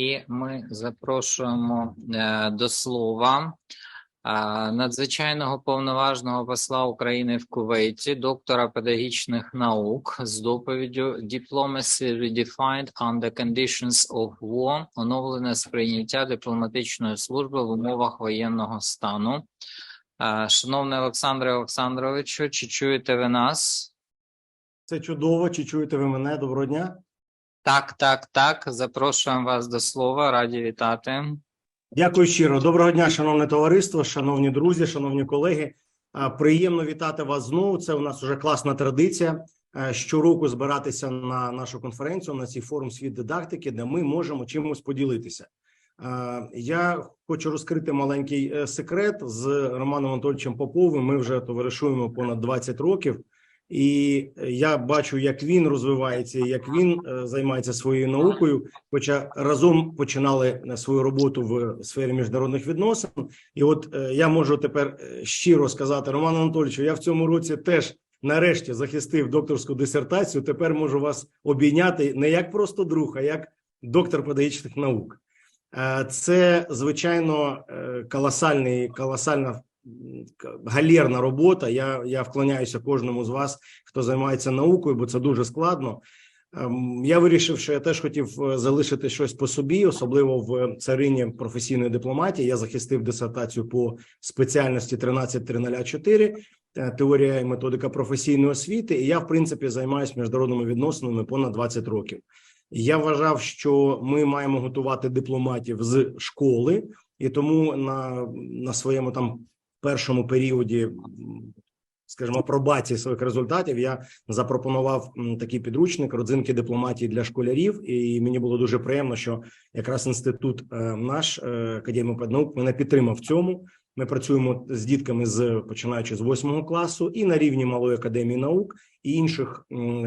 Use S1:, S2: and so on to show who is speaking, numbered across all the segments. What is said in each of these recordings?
S1: І ми запрошуємо е, до слова е, надзвичайного повноважного посла України в Кувейті, доктора педагогічних наук з доповіддю Diplomacy Redefined under Conditions of War, оновлене сприйняття дипломатичної служби в умовах воєнного стану. Е, Шановний Олександре Олександровичу, чи чуєте ви нас?
S2: Це чудово. Чи чуєте ви мене? Доброго дня.
S1: Так, так, так. Запрошуємо вас до слова. Раді вітати.
S2: Дякую щиро. Доброго дня, шановне товариство, шановні друзі, шановні колеги. Приємно вітати вас знову. Це у нас вже класна традиція е, щороку збиратися на нашу конференцію на цей форум світ дидактики, де ми можемо чимось поділитися. Я хочу розкрити маленький е, секрет з Романом Анатольовичем Поповим. Ми вже товаришуємо понад 20 років. І я бачу, як він розвивається, як він е, займається своєю наукою. Хоча разом починали е, свою роботу в сфері міжнародних відносин. І от е, я можу тепер е, щиро сказати, Роман Анатолійовичу, я в цьому році теж нарешті захистив докторську дисертацію. Тепер можу вас обійняти не як просто друг, а як доктор педагогічних наук. Е, Це звичайно е, колосальний, колосальна галерна робота. Я, я вклоняюся кожному з вас, хто займається наукою, бо це дуже складно. Ем, Я вирішив, що я теж хотів е, залишити щось по собі, особливо в царині професійної дипломатії. Я захистив дисертацію по спеціальності 13304, е, теорія і методика професійної освіти. І я, в принципі, займаюся міжнародними відносинами понад 20 років. Я вважав, що ми маємо готувати дипломатів з школи, і тому на, на своєму там першому періоді, скажімо, пробації своїх результатів, я запропонував такий підручник родзинки дипломатії для школярів. І мені було дуже приємно, що якраз інститут е, наш академії наук мене підтримав в цьому. Ми працюємо з дітками з починаючи з восьмого класу і на рівні малої академії наук і інших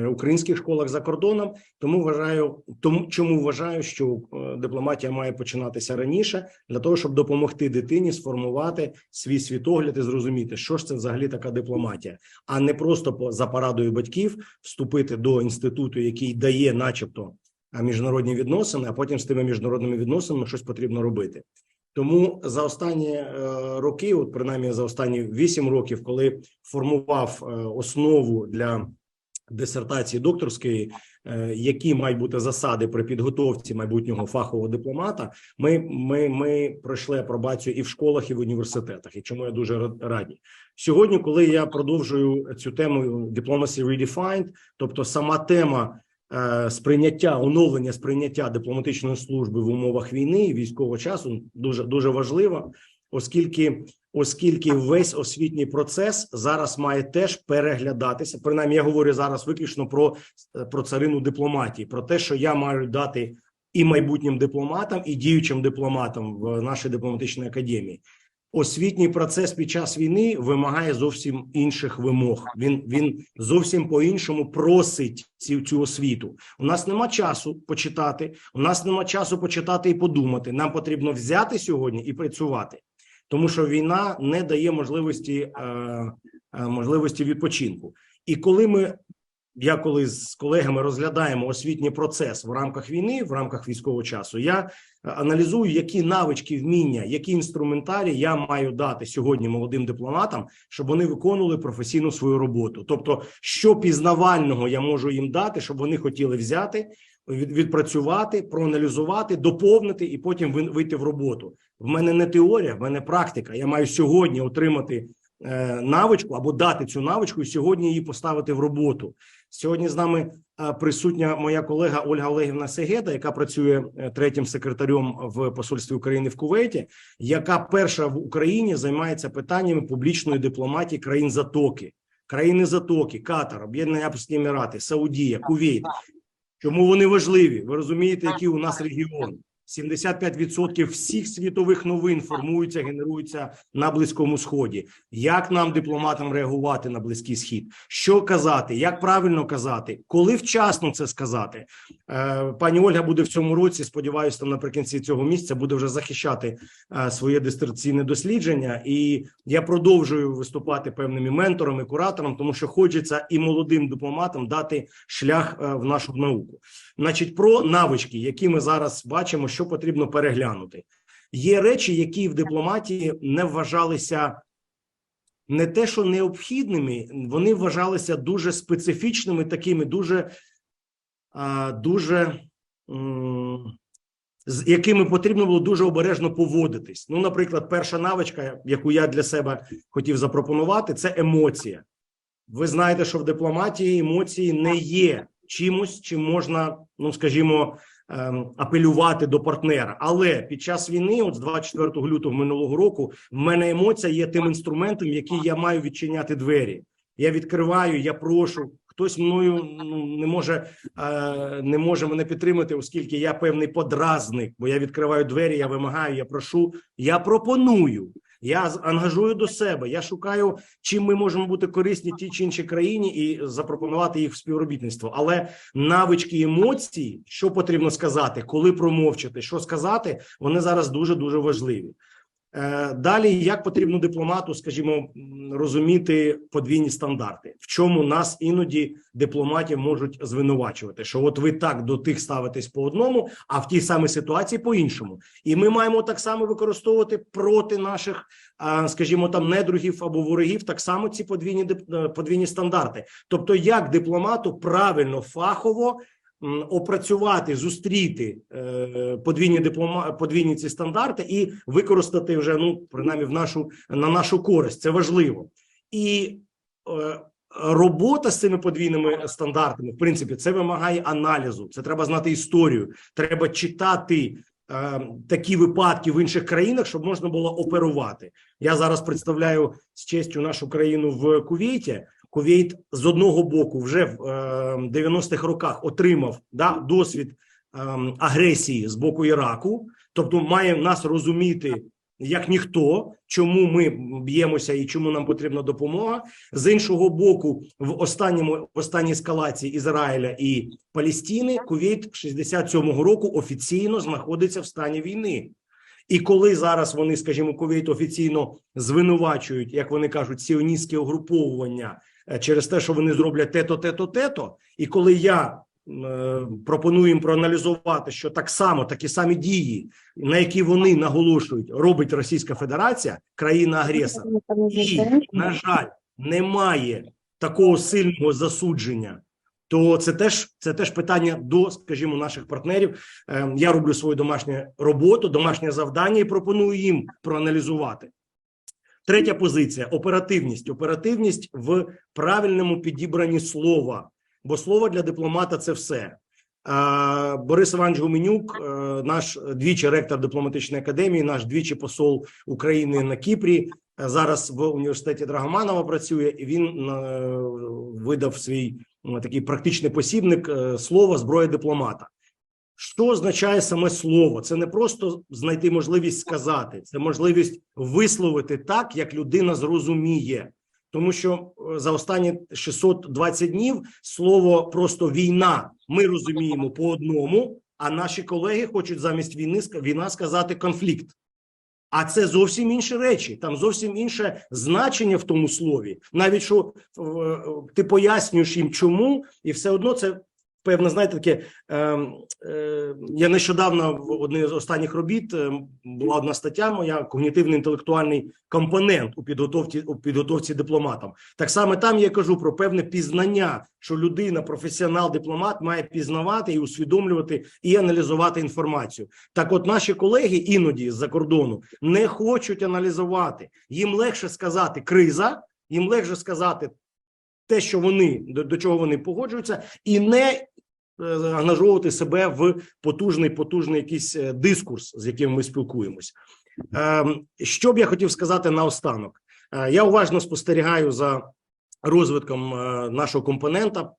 S2: українських школах за кордоном. Тому вважаю, тому чому вважаю, що е, дипломатія має починатися раніше для того, щоб допомогти дитині сформувати свій світогляд і зрозуміти, що ж це взагалі така дипломатія, а не просто по за порадою батьків вступити до інституту, який дає, начебто, міжнародні відносини, а потім з тими міжнародними відносинами щось потрібно робити. Тому за останні е, роки, от принаймні за останні вісім років, коли формував е, основу для дисертації докторської, е, які мають бути засади при підготовці майбутнього фахового дипломата, ми, ми, ми пройшли апробацію і в школах, і в університетах. І чому я дуже ра- раді сьогодні, коли я продовжую цю тему Diplomacy Redefined, тобто сама тема сприйняття оновлення сприйняття дипломатичної служби в умовах війни і військового часу дуже дуже важлива, оскільки оскільки весь освітній процес зараз має теж переглядатися. Принаймні, я говорю зараз виключно про, про царину дипломатії, про те, що я маю дати і майбутнім дипломатам, і діючим дипломатам в нашій дипломатичній академії. Освітній процес під час війни вимагає зовсім інших вимог. Він він зовсім по-іншому просить цю, цю освіту. У нас нема часу почитати. У нас нема часу почитати і подумати. Нам потрібно взяти сьогодні і працювати, тому що війна не дає можливості, е, е, можливості відпочинку. І коли ми я коли з колегами розглядаємо освітній процес в рамках війни, в рамках військового часу, я е, аналізую, які навички, вміння, які інструментарії я маю дати сьогодні молодим дипломатам, щоб вони виконували професійну свою роботу. Тобто, що пізнавального я можу їм дати, щоб вони хотіли взяти, від- відпрацювати, проаналізувати, доповнити і потім ви- вийти в роботу. В мене не теорія, в мене практика. Я маю сьогодні отримати навичку або дати цю навичку і сьогодні її поставити в роботу. Сьогодні з нами е, присутня моя колега Ольга Олегівна Сегеда, яка працює е, третім секретарем в посольстві України в Кувейті, яка перша в Україні займається питаннями публічної дипломатії країн Затоки, країни Затоки, Катар, Об'єднані Арабські Емірати, Саудія, Кувейт. Чому вони важливі? Ви розумієте, який у нас регіон? 75% всіх світових новин формуються, генеруються на близькому сході. Як нам, дипломатам, реагувати на близький схід? Що казати? Як правильно казати? Коли вчасно це сказати? Е, Пані Ольга буде в цьому році. Сподіваюся, там наприкінці цього місяця буде вже захищати е, своє дисертаційне дослідження. І я продовжую виступати певними менторами, куратором, тому що хочеться і молодим дипломатам дати шлях е, в нашу науку. Значить, про навички, які ми зараз бачимо, що потрібно переглянути. Є речі, які в дипломатії не вважалися не те, що необхідними, вони вважалися дуже специфічними, такими дуже, дуже з якими потрібно було дуже обережно поводитись. Ну, наприклад, перша навичка, яку я для себе хотів запропонувати, це емоція. Ви знаєте, що в дипломатії емоції не є чимось, чим можна, ну скажімо, апелювати до партнера. Але під час війни, от з 24 лютого минулого року, в мене емоція є тим інструментом, який я маю відчиняти двері. Я відкриваю, я прошу. Хтось мною ну, не може е, не може мене підтримати, оскільки я певний подразник, бо я відкриваю двері, я вимагаю, я прошу, я пропоную. Я ангажую до себе. Я шукаю, чим ми можемо бути корисні тій чи іншій країні і запропонувати їх в співробітництво. Але навички емоцій, що потрібно сказати, коли промовчати, що сказати, вони зараз дуже дуже важливі. Е, Далі, як потрібно дипломату, скажімо, розуміти подвійні стандарти, в чому нас іноді дипломатів можуть звинувачувати, що от ви так до тих ставитесь по одному, а в тій самій ситуації по іншому, і ми маємо так само використовувати проти наших, скажімо, там недругів або ворогів, так само ці подвійні е, подвійні стандарти. Тобто, як дипломату правильно фахово опрацювати, зустріти е, подвійні диплома, подвійні ці стандарти і використати вже ну принаймні в нашу на нашу користь. Це важливо і. Е, Робота з цими подвійними стандартами, в принципі, це вимагає аналізу. Це треба знати історію. Треба читати е, такі випадки в інших країнах, щоб можна було оперувати. Я зараз представляю з честю нашу країну в Кувейті. Кувейт з одного боку вже в е, 90-х роках отримав да, досвід е, агресії з боку Іраку, тобто має нас розуміти як ніхто, чому ми б'ємося і чому нам потрібна допомога. З іншого боку, в останньому в останній ескалації Ізраїля і Палістини Кувейт 67-го року офіційно знаходиться в стані війни. І коли зараз вони, скажімо, Кувейт офіційно звинувачують, як вони кажуть, сіоністське угруповування е, через те, що вони зроблять те-то, те-то, те-то, і коли я е, пропоную їм проаналізувати, що так само такі самі дії, на які вони наголошують, робить Російська Федерація, країна-агресор, і, на жаль, немає такого сильного засудження. То це теж це теж питання до, скажімо, наших партнерів. Ем, Я роблю свою домашню роботу, домашнє завдання і пропоную їм проаналізувати. Третя позиція оперативність. Оперативність в правильному підібранні слова, бо слово для дипломата це все. Борис Іванович Гуменюк, е, наш двічі ректор дипломатичної академії, наш двічі посол України на Кіпрі. е, Зараз в університеті Драгоманова працює, і він е, видав свій такий практичний посібник слово зброя дипломата. Що означає саме слово? Це не просто знайти можливість сказати, це можливість висловити так, як людина зрозуміє. Тому що е, за останні 620 днів слово просто війна ми розуміємо по одному, а наші колеги хочуть замість війни війна сказати конфлікт. А це зовсім інші речі. Там зовсім інше значення в тому слові. Навіть що е, ти пояснюєш їм, чому, і все одно це певно, знаєте, таке. Е, е, я нещодавно в одній з останніх робіт е, була одна стаття моя когнітивно-інтелектуальний компонент у підготовці у підготовці дипломатам. Так само там я кажу про певне пізнання, що людина, професіонал, дипломат має пізнавати і усвідомлювати і аналізувати інформацію. Так, от наші колеги іноді з-за кордону не хочуть аналізувати. Їм легше сказати криза, їм легше сказати те, що вони до, до чого вони погоджуються, і не е, ангажовувати себе в потужний потужний якийсь е, дискурс, з яким ми спілкуємось. Ем, Що б я хотів сказати наостанок? Е, Я уважно спостерігаю за розвитком е, нашого компонента.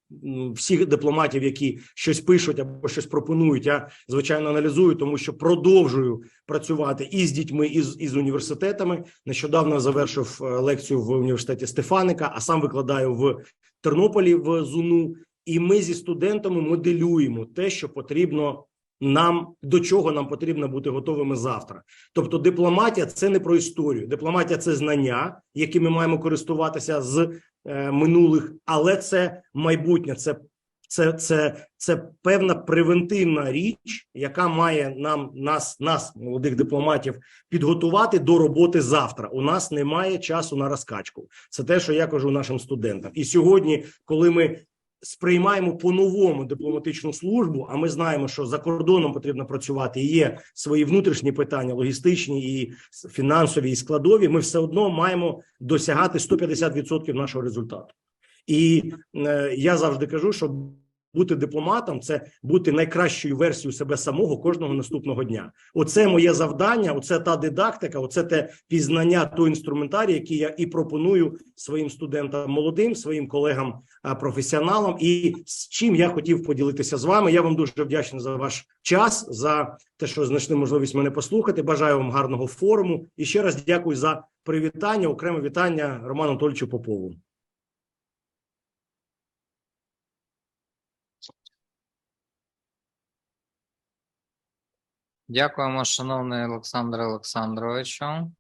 S2: Всіх дипломатів, які щось пишуть або щось пропонують, я звичайно аналізую, тому що продовжую працювати і з дітьми, і з, і з університетами. Нещодавно завершив е, лекцію в університеті Стефаника, а сам викладаю в Тернополі в ЗУНУ. І ми зі студентами моделюємо те, що потрібно нам до чого нам потрібно бути готовими завтра. Тобто, дипломатія це не про історію. Дипломатія це знання, якими маємо користуватися з е, минулих, але це майбутнє, це Це, це, це певна превентивна річ, яка має нам нас, нас, молодих дипломатів, підготувати до роботи завтра. У нас немає часу на розкачку. Це те, що я кажу нашим студентам. І сьогодні, коли ми сприймаємо по-новому дипломатичну службу, а ми знаємо, що за кордоном потрібно працювати. Є свої внутрішні питання, логістичні і фінансові, і складові. Ми все одно маємо досягати 150% нашого результату. І е, я завжди кажу, що бути дипломатом це бути найкращою версією себе самого кожного наступного дня. Оце моє завдання, оце та дидактика, оце те пізнання, той інструментарій, який я і пропоную своїм студентам молодим, своїм колегам професіоналам, і з чим я хотів поділитися з вами. Я вам дуже вдячний за ваш час, за те, що знайшли можливість мене послухати. Бажаю вам гарного форуму і ще раз дякую за привітання. Окреме вітання Роману Анатольовичу Попову.
S1: Дякуємо, шановний Олександре Олександровичу.